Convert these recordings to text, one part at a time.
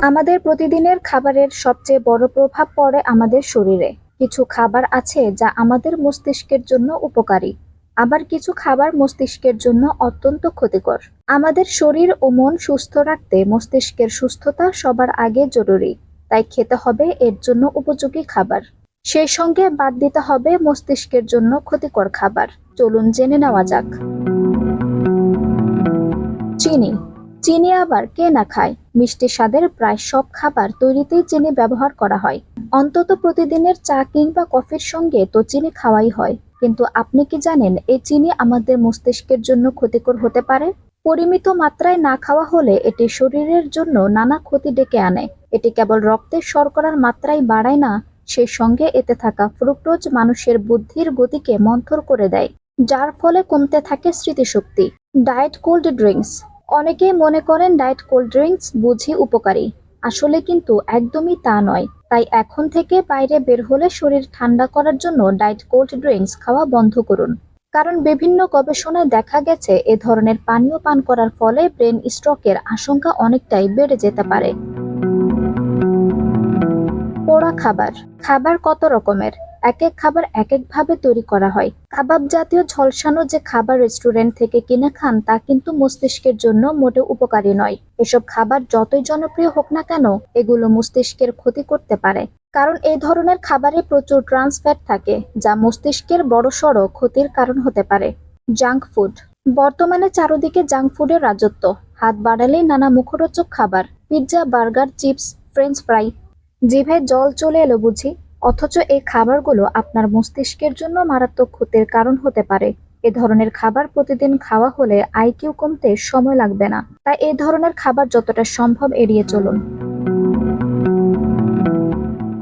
আমাদের প্রতিদিনের খাবারের সবচেয়ে বড় প্রভাব পড়ে আমাদের শরীরে। কিছু খাবার আছে যা আমাদের মস্তিষ্কের জন্য উপকারী, আবার কিছু খাবার মস্তিষ্কের জন্য অত্যন্ত ক্ষতিকর। আমাদের শরীর ও মন সুস্থ রাখতে মস্তিষ্কের সুস্থতা সবার আগে জরুরি, তাই খেতে হবে এর জন্য উপযোগী খাবার। সেই সঙ্গে বাদ দিতে হবে মস্তিষ্কের জন্য ক্ষতিকর খাবার। চলুন জেনে নেওয়া যাক। চিনি চিনি আবার কে না খায়? মিষ্টি স্বাদের প্রায় সব খাবার তৈরিতেই চিনি ব্যবহার করা হয়। অন্তত প্রতিদিনের চা কিংবা কফির সঙ্গে তো চিনি খাওয়াই হয়। কিন্তু আপনি কি জানেন, এই চিনি আমাদের মস্তিষ্কের জন্য ক্ষতিকর হতে পারে? পরিমিত মাত্রায় না খাওয়া হলে এটি শরীরের জন্য নানা ক্ষতি ডেকে আনে। এটি কেবল রক্তের শর্করার মাত্রাই বাড়ায় না সেই সঙ্গে এতে থাকা ফ্রুক্টোজ মানুষের বুদ্ধির গতিকে মন্থর করে দেয়, যার ফলে কমতে থাকে স্মৃতিশক্তি। ডায়েট কোল্ড ড্রিঙ্কস অনেকেই মনে করেন ডায়েট কোল্ড ড্রিঙ্কস বুঝি উপকারী। আসলে কিন্তু একদমই তা নয়। তাই এখন থেকে বাইরে বের হলে শরীর ঠান্ডা করার জন্য ডায়েট কোল্ড ড্রিঙ্কস খাওয়া বন্ধ করুন। কারণ বিভিন্ন গবেষণায় দেখা গেছে, এ ধরনের পানীয় পান করার ফলে ব্রেন স্ট্রোকের আশঙ্কা অনেকটাই বেড়ে যেতে পারে। পোড়া খাবার। খাবার কত রকমের? এক এক খাবার এক এক ভাবে তৈরি করা হয়। কাবাব জাতীয় ঝলসানো যে খাবার রেস্টুরেন্ট থেকে কিনে খান, তা কিন্তু মস্তিষ্কের জন্য মোটে উপকারী নয়। এসব খাবার যতই জনপ্রিয় হোক না কেন, এগুলো মস্তিষ্কের ক্ষতি করতে পারে। কারণ এই ধরনের খাবারে প্রচুর ট্রান্স ফ্যাট থাকে, যা মস্তিষ্কের বড়সড় ক্ষতির কারণ হতে পারে। জাঙ্ক ফুড বর্তমানে চারদিকে জাঙ্ক ফুডের রাজত্ব। হাত বাড়ালেই নানা মুখরোচক খাবার। Pizza burger chips French fry জিভে জল চলে এলো বুঝি? অথচ এই খাবারগুলো আপনার মস্তিষ্কের জন্য মারাত্মক ক্ষতির কারণ হতে পারে। এ ধরনের খাবার প্রতিদিন খাওয়া হলে আইকিউ কমতে সময় লাগবে না। তাই এই ধরনের খাবার যতটা সম্ভব এড়িয়ে চলুন।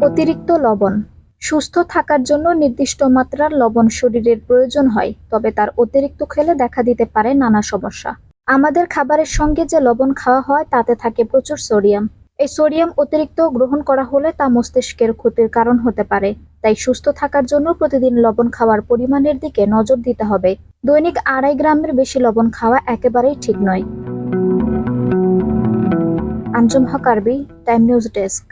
অতিরিক্ত লবণ। সুস্থ থাকার জন্য নির্দিষ্ট মাত্রার লবণ শরীরের প্রয়োজন হয়, তবে তার অতিরিক্ত খেলে দেখা দিতে পারে নানা সমস্যা। আমাদের খাবারের সঙ্গে যে লবণ খাওয়া হয় তাতে থাকে প্রচুর সোডিয়াম। এই সোডিয়াম অতিরিক্ত গ্রহণ করা হলে তা মস্তিষ্কের ক্ষতির কারণ হতে পারে। তাই সুস্থ থাকার জন্য প্রতিদিন লবণ খাওয়ার পরিমাণের দিকে নজর দিতে হবে। দৈনিক আড়াই গ্রামের বেশি লবণ খাওয়া একেবারেই ঠিক নয়। আঞ্জুম হক আরবি টাইম নিউজ ডেস্ক।